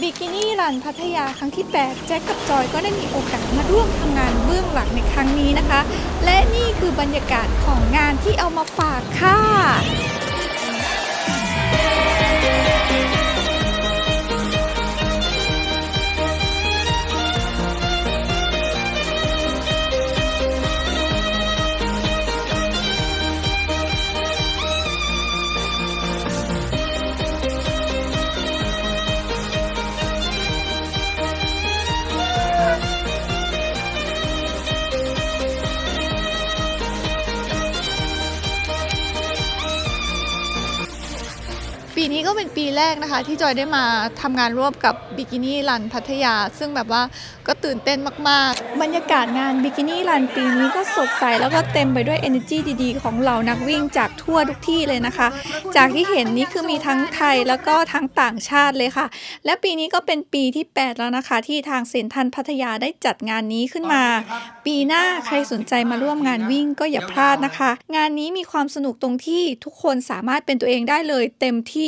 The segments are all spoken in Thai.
บิกินี่รันพัทยาครั้งที่ 8 แจ็คกับจอยก็ได้มีโอกาสมาร่วมทำงานเบื้องหลังในครั้งนี้นะคะ และนี่คือบรรยากาศของงานที่เอามาฝากค่ะ ปีนี้ก็เป็นปีแรกนะคะ ที่จอยได้มาทำงานร่วมกับบิกินี่รันพัทยา ซึ่งแบบว่าก็ตื่นเต้นมาก ๆ บรรยากาศงานบิกินี่รันปีนี้ก็สดใสแล้วก็เต็มไปด้วย energy ดีๆ ของเหล่านักวิ่งจากทั่วทุกที่เลยนะคะ จากที่เห็นนี้คือมีทั้งไทยแล้วก็ทั้งต่างชาติเลยค่ะ และปีนี้ก็เป็นปีที่ 8 แล้วนะคะ ที่ทางเซ็นทรัลพัทยาได้จัดงานนี้ขึ้นมา ปีหน้าใครสนใจมาร่วมงานวิ่งก็อย่าพลาดนะคะ งานนี้มีความสนุกตรงที่ทุกคนสามารถเป็นตัวเองได้เลยเต็มที่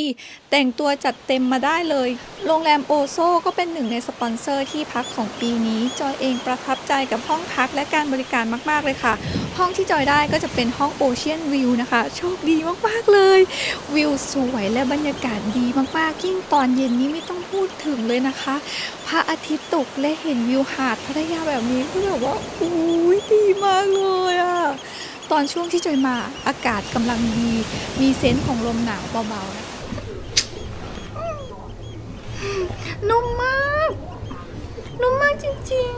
แต่งตัวจัดเต็มมาได้เลย โรงแรมโอโซก็เป็นหนึ่งในสปอนเซอร์ที่พักของปีนี้ จอยเองประทับใจกับห้องพักและการบริการมากๆเลยค่ะ ห้องที่จอยได้ก็จะเป็นห้องโอเชียนวิวนะคะ โชคดีมากๆเลย วิวสวยและบรรยากาศดีมากๆยิ่งตอนเย็นนี้ไม่ต้องพูดถึงเลยนะคะ พระอาทิตย์ตกและเห็นวิวหาดพัทยาแบบนี้ก็แบบว่าอุ้ยดีมากเลยอะตอนช่วงที่จอยมาอากาศกำลังดี มีเซนส์ของลมหนาวเบาๆนะคะ นุ่มมาก นุ่มมากจริง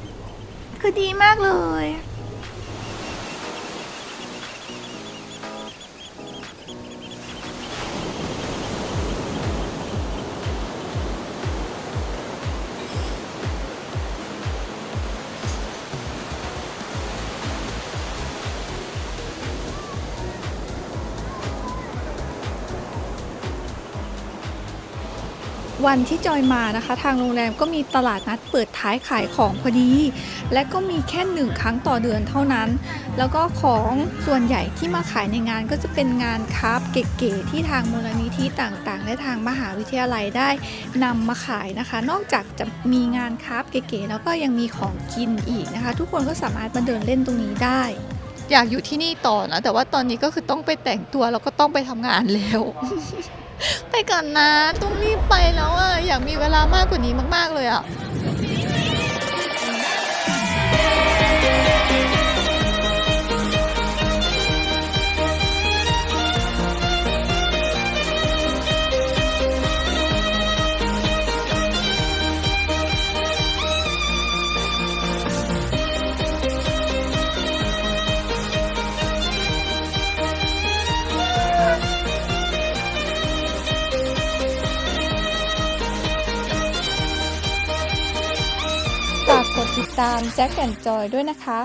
ๆ คือดีมากเลย วันที่จอยมานะคะ ทางโรงแรมก็มีตลาดนัดเปิดท้ายขายของพอดี และก็มีแค่หนึ่งครั้งต่อเดือนเท่านั้น แล้วก็ของส่วนใหญ่ที่มาขายในงานก็จะเป็นงานคราฟเก๋ๆที่ทางมูลนิธิต่างๆ และทางมหาวิทยาลัยได้นำมาขายนะคะ นอกจากจะมีงานคราฟเก๋ๆแล้วก็ยังมีของกินอีกนะคะ ทุกคนก็สามารถมาเดินเล่นตรงนี้ได้อยากอยู่ที่นี่ต่อนะ แต่ว่าตอนนี้ก็คือต้องไปแต่งตัวแล้วก็ต้องไปทำงานแล้ว ไปก่อนนะ ต้องรีบไปแล้วอะอยากมีเวลามากกว่านี้มาก ๆ เลยอะ ตามแจ็คแอนจอยด้วยนะคะ